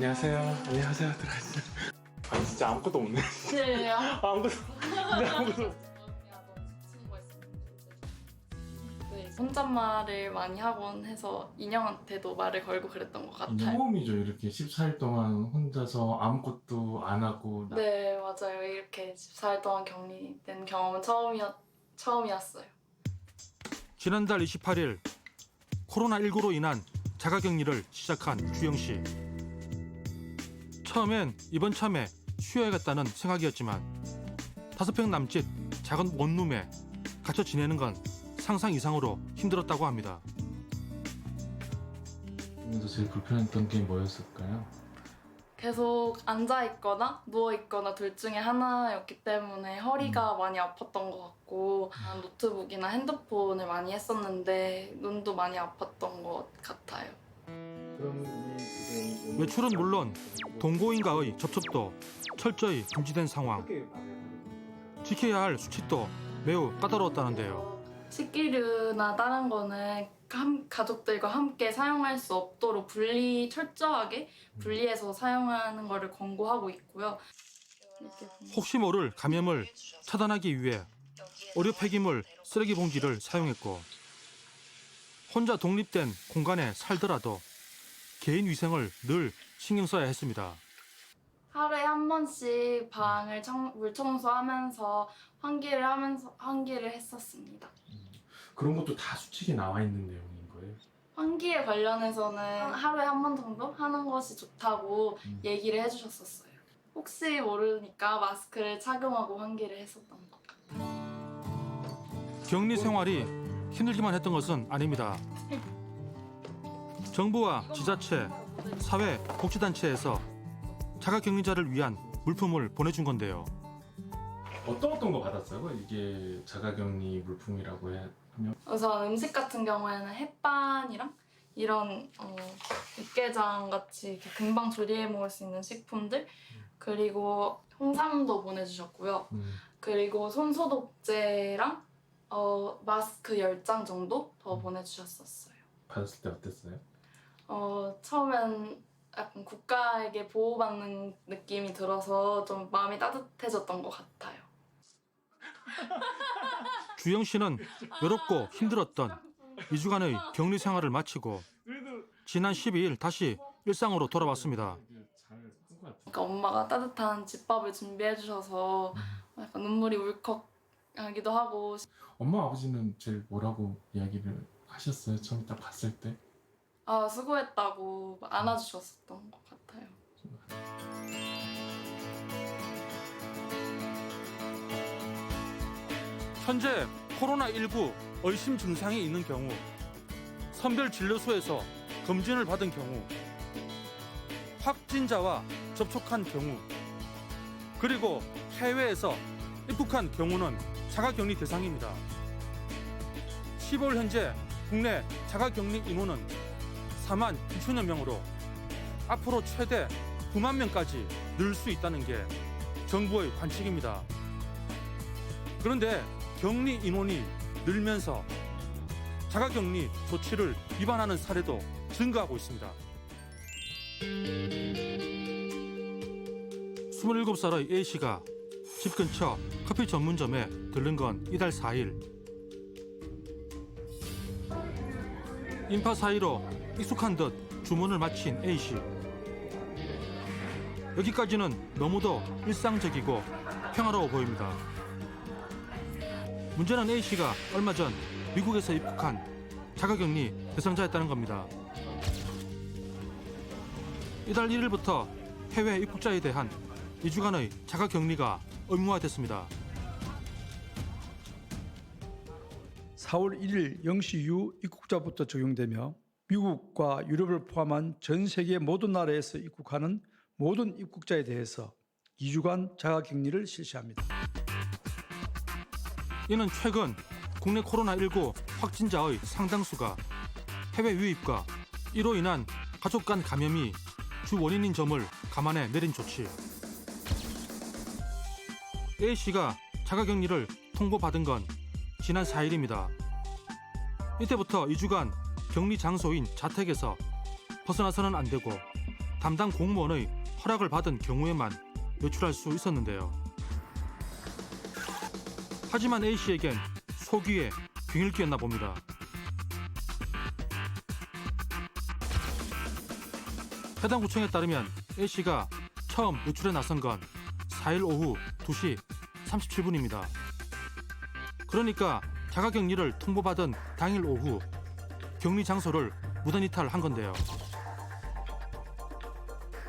안녕하세요. 안녕하세요. 들어가시죠. 아니 진짜 아무것도 없네. 네. 아무것도. 근데 아무것도. 네, 혼잣말을 많이 하곤 해서 인형한테도 말을 걸고 그랬던 것 같아요. 처음이죠. 이렇게 14일 동안 혼자서 아무것도 안 하고. 나- 네, 맞아요. 이렇게 14일 동안 격리된 경험은 처음이었, 처음이었어요. 지난달 28일 코로나19로 인한 자가격리를 시작한 주영 씨. 처음엔 이번 참에 쉬어야겠다는 생각이었지만 다섯 평 남짓 작은 원룸에 갇혀 지내는 건 상상 이상으로 힘들었다고 합니다. 그래서 제일 불편했던 게 뭐였을까요? 계속 앉아 있거나 누워 있거나 둘 중에 하나였기 때문에 허리가 많이 아팠던 것 같고 노트북이나 핸드폰을 많이 했었는데 눈도 많이 아팠던 것 같아요. 그럼 외출은 물론 동거인과의 접촉도 철저히 금지된 상황. 지켜야 할 수칙도 매우 까다로웠다는데요. 식기류나 다른 거는 함- 가족들과 함께 사용할 수 없도록 분리 철저하게 분리해서 사용하는 거를 권고하고 있고요. 이렇게 보면 혹시 모를 감염을 차단하기 위해 의료 폐기물 쓰레기 봉지를 사용했고 혼자 독립된 공간에 살더라도 개인 위생을 늘 신경 써야 했습니다. 하루에 한 번씩 방을 청, 물 청소하면서 환기를 하면서 환기를 했었습니다. 그런 것도 다 수칙에 나와 있는 내용인 거예요. 환기에 관련해서는 하루에 한 번 정도 하는 것이 좋다고 음. 얘기를 해주셨었어요. 혹시 모르니까 마스크를 착용하고 환기를 했었던 것 같아요. 격리 생활이 힘들기만 했던 것은 아닙니다. 정부와 지자체, 사회 복지단체에서 자가격리자를 위한 물품을 보내준 건데요. 어떤 어떤 거 받았어요? 이게 자가격리 물품이라고 해- 하면 우선 음식 같은 경우에는 햇반이랑 이런 어, 육개장 같이 이렇게 금방 조리해 먹을 수 있는 식품들 그리고 홍삼도 보내주셨고요. 음, 그리고 손소독제랑 어, 마스크 10장 정도 더 보내주셨었어요. 받았을 때 어땠어요? 어, 처음엔 약간 국가에게 보호받는 느낌이 들어서 좀 마음이 따뜻해졌던 것 같아요. 주영 씨는 외롭고 힘들었던 2주간의 격리 생활을 마치고 지난 12일 다시 일상으로 돌아왔습니다. 그러니까 엄마가 따뜻한 집밥을 준비해 주셔서 약간 눈물이 울컥하기도 하고 엄마 아버지는 제일 뭐라고 이야기를 하셨어요? 처음 딱 봤을 때? 아 수고했다고 안아주셨었던 것 같아요. 현재 코로나19 의심 증상이 있는 경우 선별 진료소에서 검진을 받은 경우 확진자와 접촉한 경우 그리고 해외에서 입국한 경우는 자가격리 대상입니다. 15일 현재 국내 자가격리 인원은 4만 2천여 명으로 앞으로 최대 9만 명까지 늘 수 있다는 게 정부의 관측입니다. 그런데 격리 인원이 늘면서 자가격리 조치를 위반하는 사례도 증가하고 있습니다. 27살의 A씨가 집 근처 커피 전문점에 들른 건 이달 4일. 인파 사이로 익숙한 듯 주문을 마친 A씨. 여기까지는 너무도 일상적이고 평화로워 보입니다. 문제는 A 씨가 얼마 전 미국에서 입국한 자가격리 대상자였다는 겁니다. 이달 1일부터 해외 입국자에 대한 2주간의 자가격리가 의무화됐습니다. 4월 1일 0시 이후 입국자부터 적용되며 미국과 유럽을 포함한 전 세계 모든 나라에서 입국하는 모든 입국자에 대해서 2주간 자가 격리를 실시합니다. 이는 최근 국내 코로나19 확진자의 상당수가 해외 유입과 이로 인한 가족 간 감염이 주 원인인 점을 감안해 내린 조치. A 씨가 자가격리를 통보받은 건 지난 4일입니다. 이때부터 2주간 격리 장소인 자택에서 벗어나서는 안 되고 담당 공무원의 허락을 받은 경우에만 외출할 수 있었는데요. 하지만 A 씨에겐 소기에 빙을 끼었나 봅니다. 해당 구청에 따르면 A 씨가 처음 외출에 나선 건 4일 오후 2시 37분입니다. 그러니까 자가격리를 통보받은 당일 오후 격리 장소를 무단 이탈한 건데요.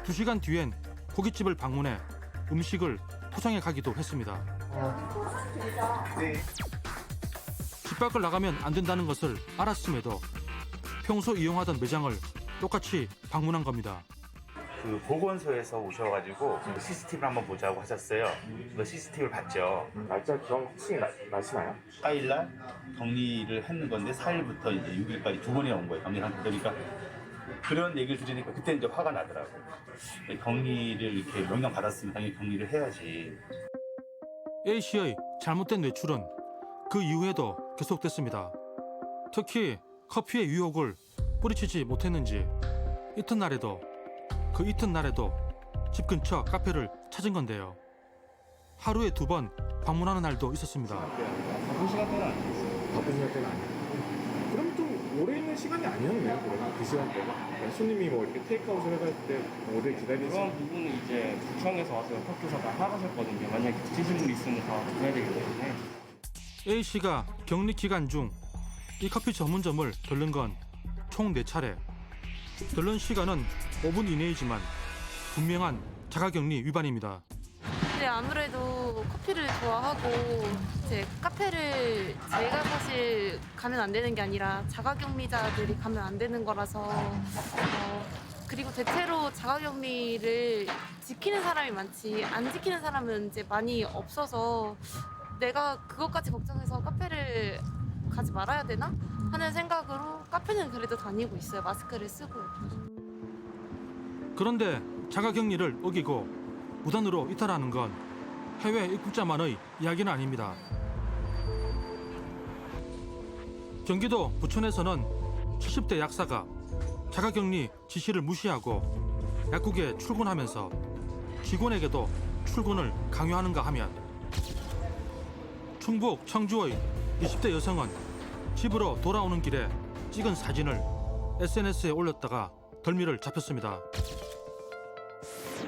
2시간 뒤엔 고깃집을 방문해 음식을 포장해 가기도 했습니다. 집 밖을 나가면 안 된다는 것을 알았음에도 평소 이용하던 매장을 똑같이 방문한 겁니다. 그 보건소에서 오셔가지고 CCTV를 한번 보자고 하셨어요. 그 CCTV를 봤죠. 날짜 기억 혹시 나, 나시나요? 4일날 격리를 했는 건데 4일부터 이제 6일까지 두 번이나 온 거예요. 격리를 한 그러니까 그런 얘기를 들으니까 그때 이제 화가 나더라고요. 격리를 이렇게 명령 받았으면 당연히 격리를 해야지. A 씨의 잘못된 외출은 그 이후에도 계속됐습니다. 특히 커피의 유혹을 뿌리치지 못했는지 이튿날에도 그 이튿날에도 집 근처 카페를 찾은 건데요. 하루에 두 번 방문하는 날도 있었습니다. 바쁜 시간대는 아니었어요. 바쁜 시간대는 아니었고. 그럼 좀 오래 있는 시간이 아니었네요. 그러면 그 시간대가. 손님이 뭐 이렇게 테이크아웃을 해갈 때 오래 기다리는 그런 부분은 이제 구청에서 와서 협박해서 다 하라셨거든요. 만약에 지치신 분 있으면 다 줘야 되기 때문에. A 씨가 격리 기간 중 이 커피 전문점을 들른 건총 4차례. 들른 시간은 5분 이내이지만 분명한 자가격리 위반입니다. 근데 아무래도 커피를 좋아하고 이제 카페를 제가 사실 가면 안 되는 게 아니라 자가격리자들이 가면 안 되는 거라서 어, 그리고 대체로 자가격리를 지키는 사람이 많지 안 지키는 사람은 이제 많이 없어서 내가 그것까지 걱정해서 카페를 가지 말아야 되나 하는 생각으로 카페는 그래도 다니고 있어요 마스크를 쓰고. 그런데 자가격리를 어기고 무단으로 이탈하는 건 해외 입국자만의 이야기는 아닙니다. 경기도 부천에서는 70대 약사가 자가격리 지시를 무시하고 약국에 출근하면서 직원에게도 출근을 강요하는가 하면 충북 청주의 20대 여성은 집으로 돌아오는 길에 찍은 사진을 SNS에 올렸다가 덜미를 잡혔습니다.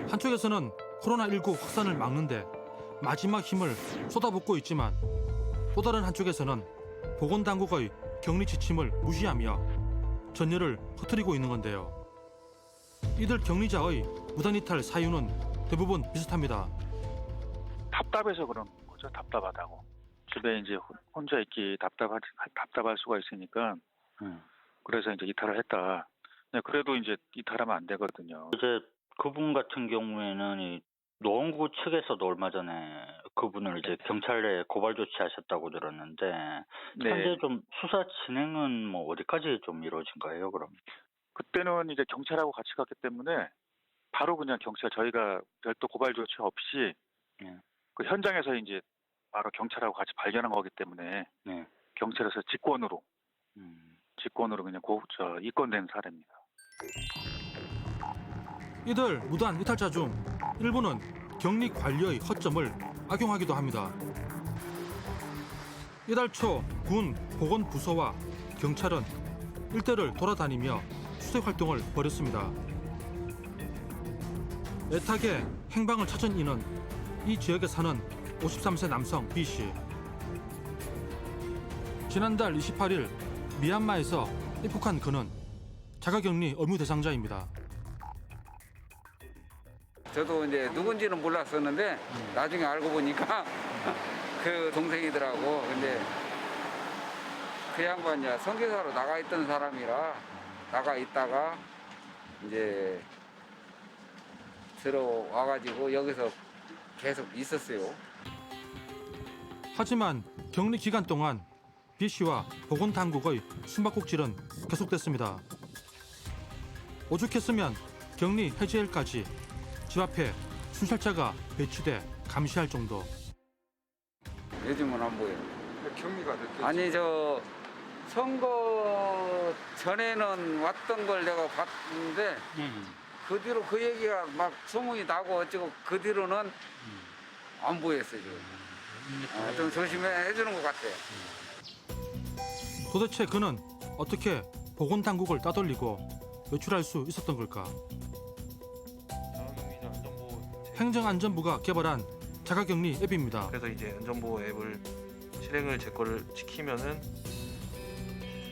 한쪽에서는 코로나19 확산을 막는데 마지막 힘을 쏟아붓고 있지만 또 다른 한쪽에서는 보건당국의 격리 지침을 무시하며 전열을 흐트리고 있는 건데요. 이들 격리자의 무단이탈 사유는 대부분 비슷합니다. 답답해서 그런 거죠. 답답하다고. 집에 이제 혼- 혼자 있기 답답할 답답할 수가 있으니까 그래서 이제 이탈을 했다. 네, 그래도 이제 이탈하면 안 되거든요. 이제 그분 같은 경우에는 이 노원구 측에서도 얼마 전에 그분을 이제 경찰에 고발 조치하셨다고 들었는데 네. 현재 좀 수사 진행은 뭐 어디까지 좀 이루어진 거예요? 그럼? 그때는 이제 경찰하고 같이 갔기 때문에 바로 그냥 경찰 저희가 별도 고발 조치 없이 네. 그 현장에서 이제 바로 경찰하고 같이 발견한 거기 때문에 네. 경찰에서 직권으로 음. 직권으로 그냥 고, 저 입건된 사례입니다. 이들 무단 이탈자 중 일부는 격리 관리의 허점을 악용하기도 합니다. 이달 초 군 보건부서와 경찰은 일대를 돌아다니며 수색 활동을 벌였습니다. 애타게 행방을 찾은 이는 이 지역에 사는 53세 남성 B 씨. 지난달 28일 미얀마에서 입국한 그는 자가격리 의무 대상자입니다. 저도 이제 누군지는 몰랐었는데 나중에 알고 보니까 그 동생이더라고. 근데 그 양반이 선교사로 나가 있던 사람이라 나가 있다가 이제 들어와가지고 여기서 계속 있었어요. 하지만 격리 기간 동안 B 씨와 보건당국의 숨바꼭질은 계속됐습니다. 오죽했으면 격리 해제일까지 집 앞에 순찰자가 배치돼 감시할 정도. 요즘은 안 보여. 아니 저 선거 전에는 왔던 걸 내가 봤는데 그 뒤로 그 얘기가 막 소문이 나고 어쩌고 그 뒤로는 안 보였어요. 지금. 아, 좀 조심해 주는 것 같아요. 도대체 그는 어떻게 보건당국을 따돌리고 외출할 수 있었던 걸까? 행정안전부가 개발한 자가격리 앱입니다. 그래서 이제 안전보호 앱을 실행을 제 거를 지키면은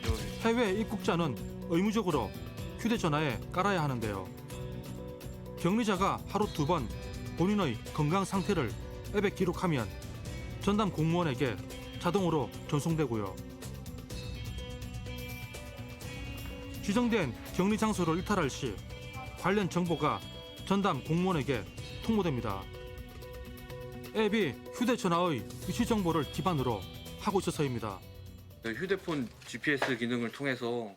여기 해외 입국자는 의무적으로 휴대전화에 깔아야 하는데요. 격리자가 하루 두 번 본인의 건강 상태를 앱에 기록하면 전담 공무원에게 자동으로 전송되고요. 지정된 격리 장소를 이탈할 시 관련 정보가 전담 공무원에게 통보됩니다. 앱이 휴대전화의 위치 정보를 기반으로 하고 있어서입니다. 그 휴대폰 GPS 기능을 통해서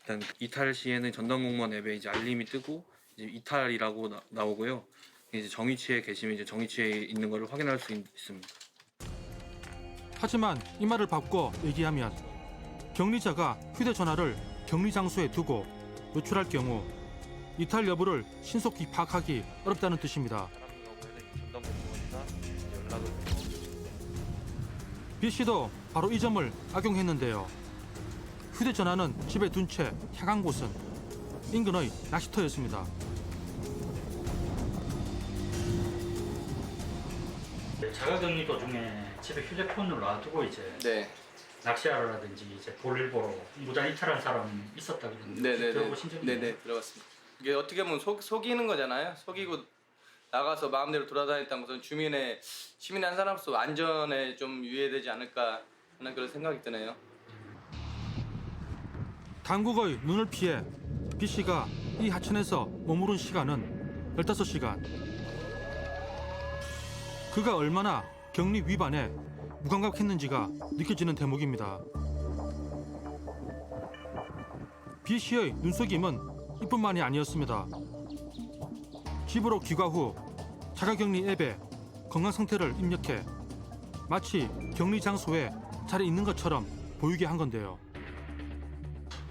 일단 이탈 시에는 전담 공무원 앱에 이제 알림이 뜨고 이제 이탈이라고 나, 나오고요. 이제 정위치에 계시면 이제 정위치에 있는 것을 확인할 수 있, 있습니다. 하지만 이 말을 바꿔 얘기하면 격리자가 휴대전화를 격리 장소에 두고 외출할 경우 이탈 여부를 신속히 파악하기 어렵다는 뜻입니다. B 씨도 바로 이 점을 악용했는데요. 휴대전화는 집에 둔 채 향한 곳은 인근의 낚시터였습니다. 자가격리 도 중에 집에 휴대폰을 놔두고 이제 네. 낚시하러라든지 이제 볼일 보러 무단 이탈한 사람 있었다 그러는데 네네네. 들어보신 적 있나요? 네네 들어봤습니다. 이게 어떻게 보면 속, 속이는 거잖아요. 속이고 나가서 마음대로 돌아다녔다는 것은 주민의 시민 한 사람으로서 안전에 좀 유의되지 않을까 하는 그런 생각이 드네요. 당국의 눈을 피해 B 씨가 이 하천에서 머무른 시간은 15시간. 그가 얼마나 격리 위반에 무감각했는지가 느껴지는 대목입니다. B 씨의 눈속임은 이뿐만이 아니었습니다. 집으로 귀가 후 자가격리 앱에 건강 상태를 입력해 마치 격리 장소에 잘 있는 것처럼 보이게 한 건데요.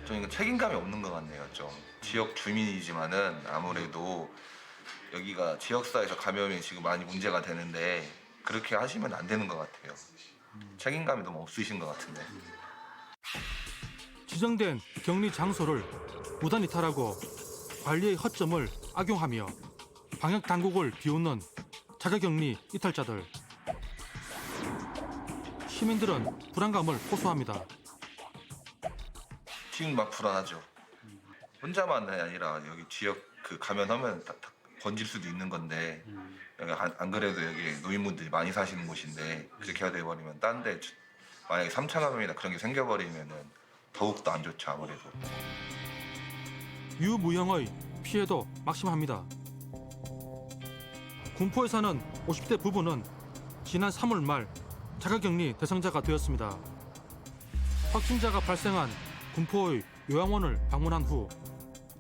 저희는 책임감이 없는 것 같네요. 좀 지역 주민이지만은 아무래도 여기가 지역사회에서 감염이 지금 많이 문제가 되는데 그렇게 하시면 안 되는 것 같아요. 책임감이 너무 없으신 것 같은데. 지정된 격리 장소를 무단 이탈하고 관리의 허점을 악용하며 방역 당국을 비웃는 자가격리 이탈자들. 시민들은 불안감을 호소합니다. 지금 막 불안하죠. 혼자만이 아니라 여기 지역 그 감염하면 다, 다 번질 수도 있는 건데 여기 안, 안 그래도 여기 노인분들이 많이 사시는 곳인데 그렇게 돼버리면 딴 데 만약에 3차 감염이나 그런 게 생겨버리면은 더욱더 안 좋죠 아무래도. 유무형의 피해도 막심합니다. 군포에 사는 50대 부부는 지난 3월 말 자가격리 대상자가 되었습니다. 확진자가 발생한 군포의 요양원을 방문한 후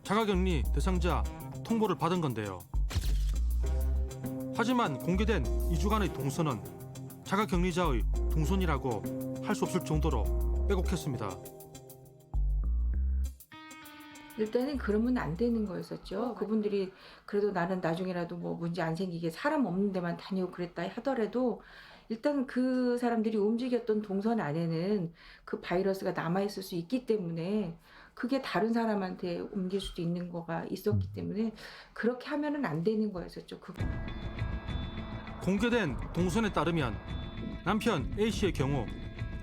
자가격리 대상자 통보를 받은 건데요. 하지만 공개된 2주간의 동선은 자가격리자의 동선이라고 할 수 없을 정도로 빼곡했습니다. 일단은 그러면 안 되는 거였었죠. 그분들이 그래도 나는 나중에라도 뭐 문제 안 생기게 사람 없는 데만 다니고 그랬다 하더라도 일단 그 사람들이 움직였던 동선 안에는 그 바이러스가 남아있을 수 있기 때문에 그게 다른 사람한테 옮길 수도 있는 거가 있었기 때문에 그렇게 하면은 안 되는 거였었죠. 그 공개된 동선에 따르면 남편 A 씨의 경우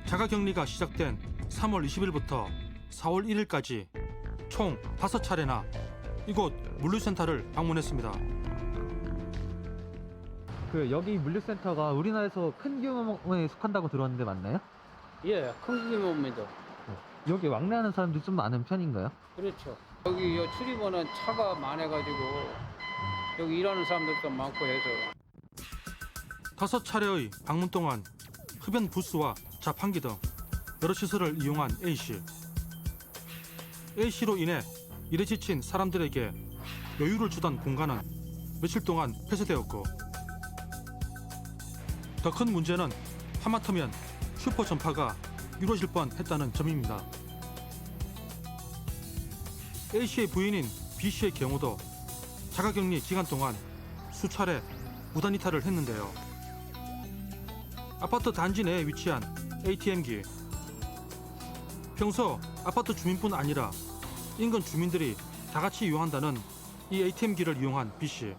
자가격리가 시작된 3월 20일부터 4월 1일까지 총 5차례나 이곳 물류센터를 방문했습니다. 그 여기 물류센터가 우리나라에서 큰 규모에 속한다고 들었는데 맞나요? 예, 큰 규모입니다. 여기 왕래하는 사람들이 좀 많은 편인가요? 그렇죠. 여기 요 출입원은 차가 많아가지고 여기 일하는 사람들도 많고 해서 다섯 차례의 방문 동안 흡연 부스와 자판기 등 여러 시설을 이용한 A 씨. A 씨로 인해 일에 지친 사람들에게 여유를 주던 공간은 며칠 동안 폐쇄되었고 더 큰 문제는 하마터면 슈퍼 전파가 이루어질 뻔했다는 점입니다. A 씨의 부인인 B 씨의 경우도 자가격리 기간 동안 수차례 무단 이탈을 했는데요. 아파트 단지 내에 위치한 ATM기. 평소 아파트 주민뿐 아니라 인근 주민들이 다 같이 이용한다는 이 ATM기를 이용한 B 씨.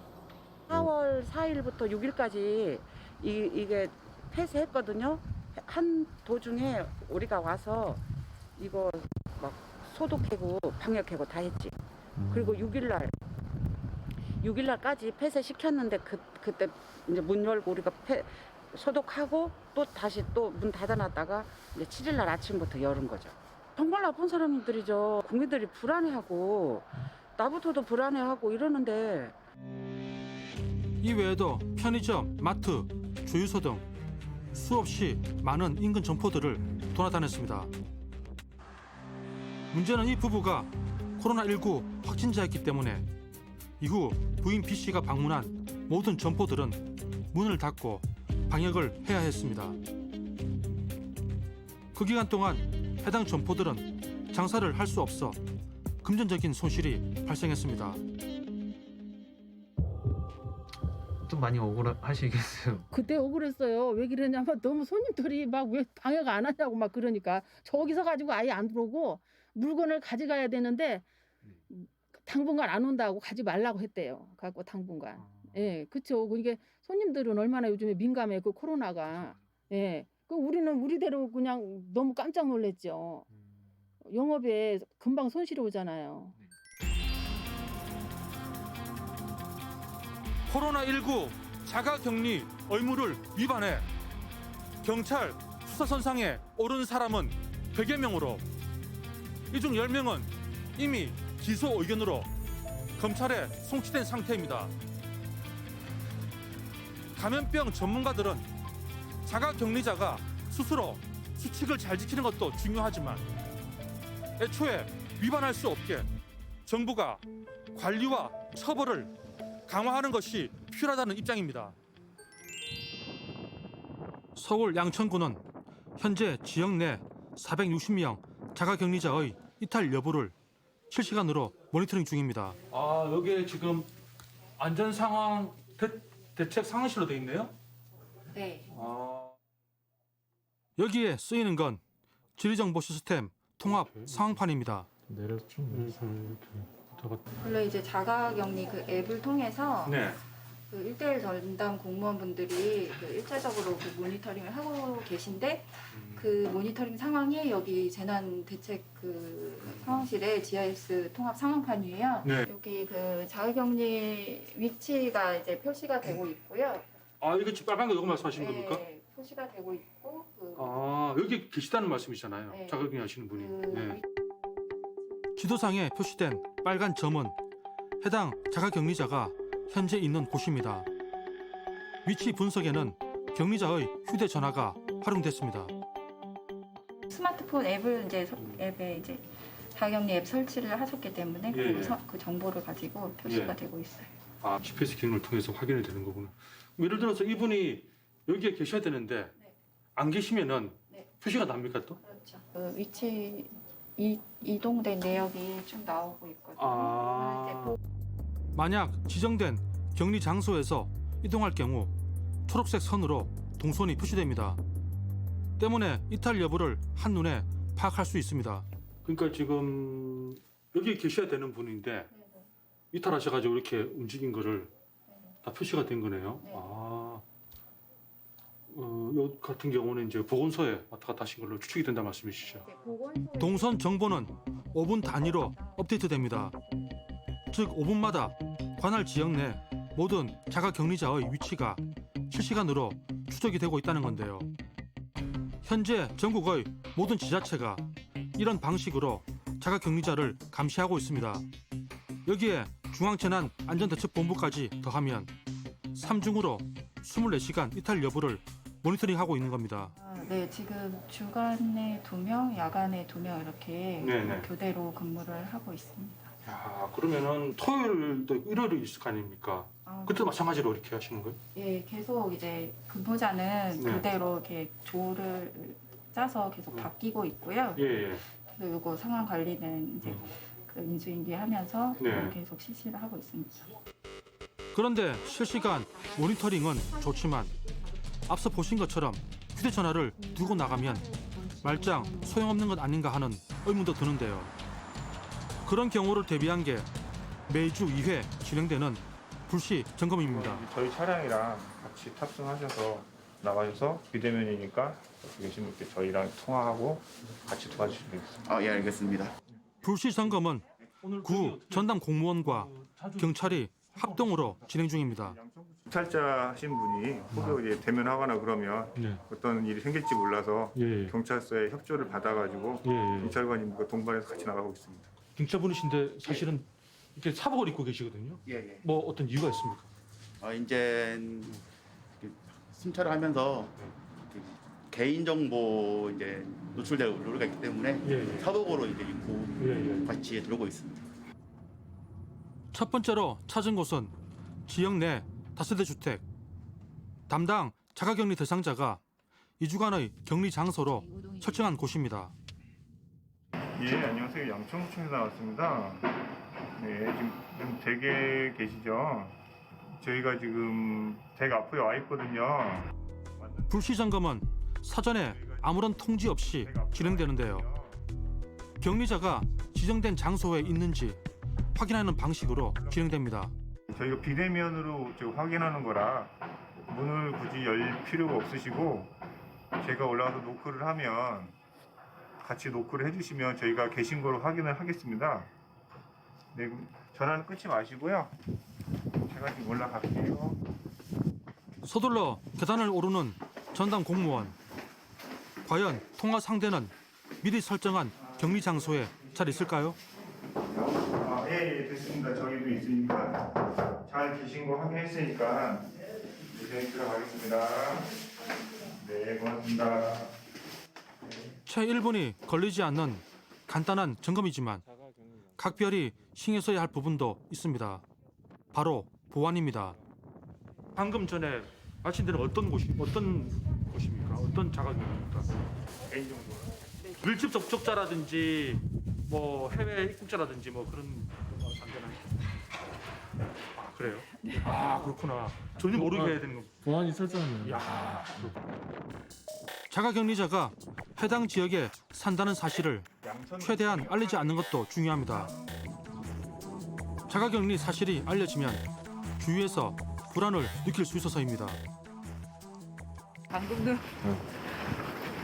4월 4일부터 6일까지 이, 이게 폐쇄했거든요. 한 도중에 우리가 와서 이거 막 소독하고 방역하고 다 했지. 그리고 6일날 6일날까지 폐쇄시켰는데 그 그때 이제 문 열고 우리가 폐, 소독하고 또 다시 또 문 닫아놨다가 이제 7일날 아침부터 열은 거죠. 정말 나쁜 사람들이죠. 국민들이 불안해하고 나부터도 불안해하고 이러는데 이 외에도 편의점, 마트, 주유소 등 수없이 많은 인근 점포들을 돌아다녔습니다. 문제는 이 부부가 코로나19 확진자였기 때문에 이후 부인 B 씨가 방문한 모든 점포들은 문을 닫고 방역을 해야 했습니다. 그 기간 동안 해당 점포들은 장사를 할 수 없어 금전적인 손실이 발생했습니다. 많이 억울하시겠어요. 그때 억울했어요. 왜 그러냐면 너무 손님들이 막 왜 방역 안 하냐고 막 그러니까 저기서 가지고 아예 안 들어오고 물건을 가져가야 되는데 당분간 안 온다고 가지 말라고 했대요. 갖고 당분간. 예, 그렇죠. 이게 손님들은 얼마나 요즘에 민감해 그 코로나가. 예. 그 우리는 우리대로 그냥 너무 깜짝 놀랐죠. 영업에 금방 손실이 오잖아요. 코로나 19 자가격리 의무를 위반해 경찰 수사선상에 오른 사람은 100여 명으로 이 중 10명은 이미 기소 의견으로 검찰에 송치된 상태입니다. 감염병 전문가들은 자가격리자가 스스로 수칙을 잘 지키는 것도 중요하지만 애초에 위반할 수 없게 정부가 관리와 처벌을 강화하는 것이 필요하다는 입장입니다. 서울 양천구는 현재 지역 내 460명 자가격리자의 이탈 여부를 실시간으로 모니터링 중입니다. 아 여기에 지금 안전 상황 대, 책 상황실로 돼 있네요. 네. 여기에 쓰이는 건 지리정보 시스템 통합 상황판입니다. 내려서 좀 원래 이제 자가격리 그 앱을 통해서 네. 그 1대1 전담 공무원분들이 그 일차적으로 그 모니터링을 하고 계신데 그 모니터링 상황이 여기 재난 대책 그 상황실에 GIS 통합 상황판이에요. 네. 여기 그 자가격리 위치가 이제 표시가 되고 있고요. 아 이거 지금 빨간 거 이거 말씀하시는 겁니까? 네, 표시가 되고 있고 그 아 여기 계시다는 말씀이잖아요. 네. 자가격리 하시는 분이. 그 네. 지도상에 표시된 빨간 점은 해당 자가격리자가 현재 있는 곳입니다. 위치 분석에는 격리자의 휴대전화가 활용됐습니다. 스마트폰 앱을 이제 서- 앱에 이제 자가격리 앱 설치를 하셨기 때문에 예, 그, 예. 서- 그 정보를 가지고 표시가 예. 되고 있어요. 아 GPS 기능을 통해서 확인이 되는 거구나. 예를 들어서 이분이 여기에 계셔야 되는데 안 계시면은 표시가 납니까 또? 그렇죠. 그 위치 이, 이동된 내역이 쭉 나오고 있거든요. 아. 만약 지정된 격리 장소에서 이동할 경우 초록색 선으로 동선이 표시됩니다. 때문에 이탈 여부를 한눈에 파악할 수 있습니다. 그러니까 지금 여기 계셔야 되는 분인데 이탈하셔가지고 이렇게 움직인 거를 다 표시가 된 거네요. 아, 어, 요 같은 경우는 이제 보건소에 왔다 갔다 하신 걸로 추측이 된다 말씀이시죠. 동선 정보는 5분 단위로 업데이트됩니다. 즉 5분마다 관할 지역 내 모든 자가격리자의 위치가 실시간으로 추적이 되고 있다는 건데요. 현재 전국의 모든 지자체가 이런 방식으로 자가격리자를 감시하고 있습니다. 여기에 중앙재난안전대책본부까지 더하면 3중으로 24시간 이탈 여부를 모니터링 하고 있는 겁니다. 아, 네, 지금 주간에 두 명, 야간에 두 명 이렇게 네네. 교대로 근무를 하고 있습니다. 야, 그러면은 토요일도 일요일이 있을 거 아닙니까? 아, 그때도 마찬가지로 이렇게 하시는 거예요? 예, 계속 이제 근무자는 네. 그대로 이렇게 조를 짜서 계속 바뀌고 있고요. 예, 예. 그래서 요거 상황 관리는 이제 그 인수인계 하면서 네. 계속 실시를 하고 있습니다. 그런데 실시간 모니터링은 좋지만 앞서 보신 것처럼 휴대전화를 두고 나가면 말짱 소용없는 것 아닌가 하는 의문도 드는데요. 그런 경우를 대비한 게 매주 2회 진행되는 불시 점검입니다. 저희 차량이랑 같이 탑승하셔서 나가셔서 비대면이니까 옆에 계신 분께 저희랑 통화하고 같이 도와주시면 되겠습니다. 아, 예, 알겠습니다. 불시 점검은 구 전담 공무원과 경찰이 합동으로 진행 중입니다. 경찰자 하신 분이 혹여 이제 대면하거나 그러면 어떤 일이 생길지 몰라서 경찰서에 협조를 받아가지고 경찰관님과 동반해서 같이 나가고 있습니다. 경찰분이신데 사실은 이렇게 사복을 입고 계시거든요. 예, 예. 뭐 어떤 이유가 있습니까? 어, 이제 순찰을 하면서 그 개인 정보 이제 노출될 우려가 있기 때문에 예, 예. 사복으로 이제 입고 예, 예. 같이 들어오고 있습니다. 첫 번째로 찾은 곳은 지역 내 다세대 주택. 담당 자가격리 대상자가 2주간의 격리 장소로 설정한 곳입니다. 예, 안녕하세요. 양천구청에서 나왔습니다. 네, 지금, 지금 댁에 계시죠? 저희가 지금 댁 앞에 와 있거든요. 불시 점검은 사전에 아무런 통지 없이 진행되는데요. 격리자가 지정된 장소에 있는지 확인하는 방식으로 진행됩니다. 저희가 비대면으로 확인하는 거라 문을 굳이 열 필요가 없으시고 제가 올라가서 노크를 하면 같이 노크를 해주시면 저희가 계신 거로 확인을 하겠습니다. 네, 전화는 끊지 마시고요. 제가 지금 올라갈게요. 서둘러 계단을 오르는 전담 공무원. 과연 통화 상대는 미리 설정한 격리 장소에 잘 있을까요? 아, 예, 예, 됐습니다. 저희도 있으니까 잘 계신 거 확인했으니까 이제 들어가겠습니다. 네, 고맙습니다. 채 1분이 걸리지 않는 간단한 점검이지만 각별히 신경 써야 할 부분도 있습니다. 바로 보안입니다. 방금 전에 마친 데는 어떤 곳이 어떤 곳입니까? 어떤 자가격리입니까? 개인정보. 밀집 접촉자라든지 뭐 해외 입국자라든지 뭐 그런 되나요? 아 그래요? 아 그렇구나. 전혀 모르게 해야 되는 거. 보안이 설정하면 야. 자가격리자가 해당 지역에 산다는 사실을 최대한 알리지 않는 것도 중요합니다. 자가격리 사실이 알려지면 주위에서 불안을 느낄 수 있어서입니다. 방금도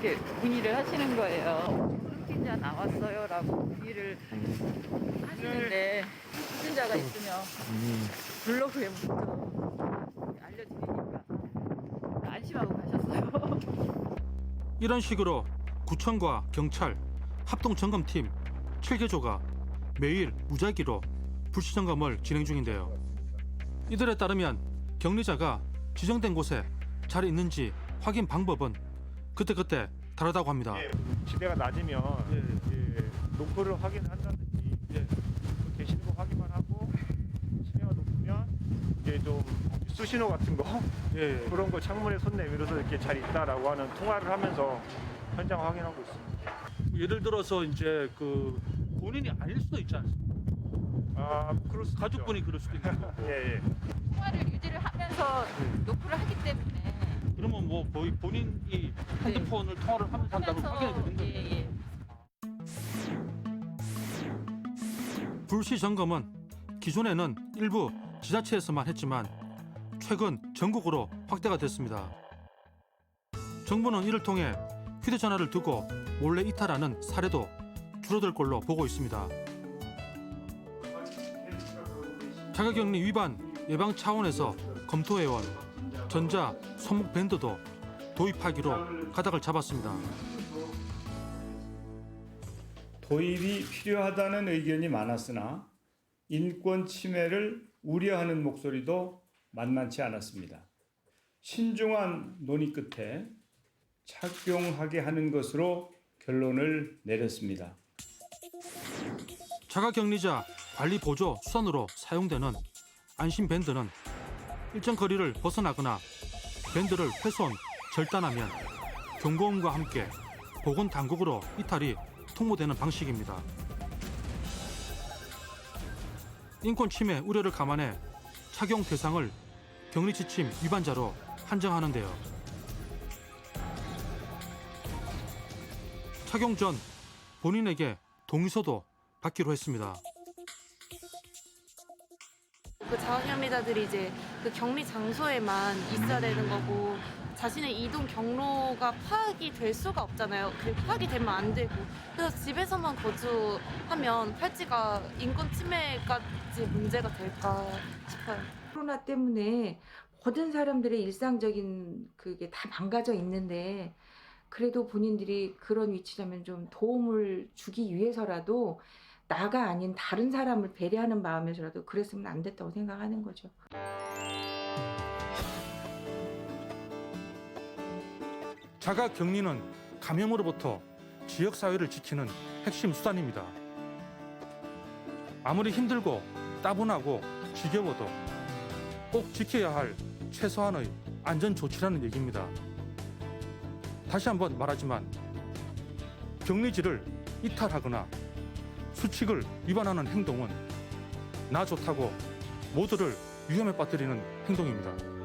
이렇게 문의를 하시는 거예요. 확진자 나왔어요라고 문의를 하시는데 확진자가 있으면 블로그에 먼저 알려드리니까 안심하고 가셨어요. 이런 식으로 구청과 경찰, 합동 점검팀 7개조가 매일 무작위로 불시 점검을 진행 중인데요. 이들에 따르면 격리자가 지정된 곳에 잘 있는지 확인 방법은 그때그때 다르다고 합니다. 지대가 낮으면 예, 노크를 확인한다든지 계시는 거 확인만 하고 치매가 높으면 이제 좀 수신호 같은 거 그런 거 창문에 손 내밀어서 이렇게 잘 있다라고 하는 통화를 하면서 현장 확인하고 있습니다. 예를 들어서 이제 그 본인이 아닐 수도 있지 않습니까? 아, 그럴 수 가족분이 그럴 수도 있는 거고. 예, 예. 통화를 유지를 하면서 노크를 하기 때문에 그러면 뭐 거의 본인이 핸드폰을 통화를 하면서 한다고 확인이 되는 거예요. 예, 예. 불시 점검은 기존에는 일부 지자체에서만 했지만 최근 전국으로 확대가 됐습니다. 정부는 이를 통해 휴대전화를 두고 몰래 이탈하는 사례도 줄어들 걸로 보고 있습니다. 자가격리 위반 예방 차원에서 검토해온 전자 손목 밴드도 도입하기로 가닥을 잡았습니다. 도입이 필요하다는 의견이 많았으나 인권 침해를 우려하는 목소리도 만만치 않았습니다. 신중한 논의 끝에 착용하게 하는 것으로 결론을 내렸습니다. 자가격리자 관리 보조 수단으로 사용되는 안심 밴드는 일정 거리를 벗어나거나 밴드를 훼손, 절단하면 경고음과 함께 보건 당국으로 이탈이 통보되는 방식입니다. 인권 침해 우려를 감안해 착용 대상을 격리 지침 위반자로 한정하는데요. 착용 전 본인에게 동의서도 받기로 했습니다. 그 자가격리자들이 이제 그 격리 장소에만 있어야 되는 거고 자신의 이동 경로가 파악이 될 수가 없잖아요. 그 파악이 되면 안 되고 그래서 집에서만 거주하면 팔찌가 인권 침해까지 문제가 될까 싶어요. 코로나 때문에 모든 사람들의 일상적인 그게 다 망가져 있는데 그래도 본인들이 그런 위치라면 좀 도움을 주기 위해서라도 나가 아닌 다른 사람을 배려하는 마음에서라도 그랬으면 안 됐다고 생각하는 거죠. 자가 격리는 감염으로부터 지역 사회를 지키는 핵심 수단입니다. 아무리 힘들고 따분하고 지겨워도 꼭 지켜야 할 최소한의 안전 조치라는 얘기입니다. 다시 한번 말하지만 격리지를 이탈하거나 수칙을 위반하는 행동은 나 좋다고 모두를 위험에 빠뜨리는 행동입니다.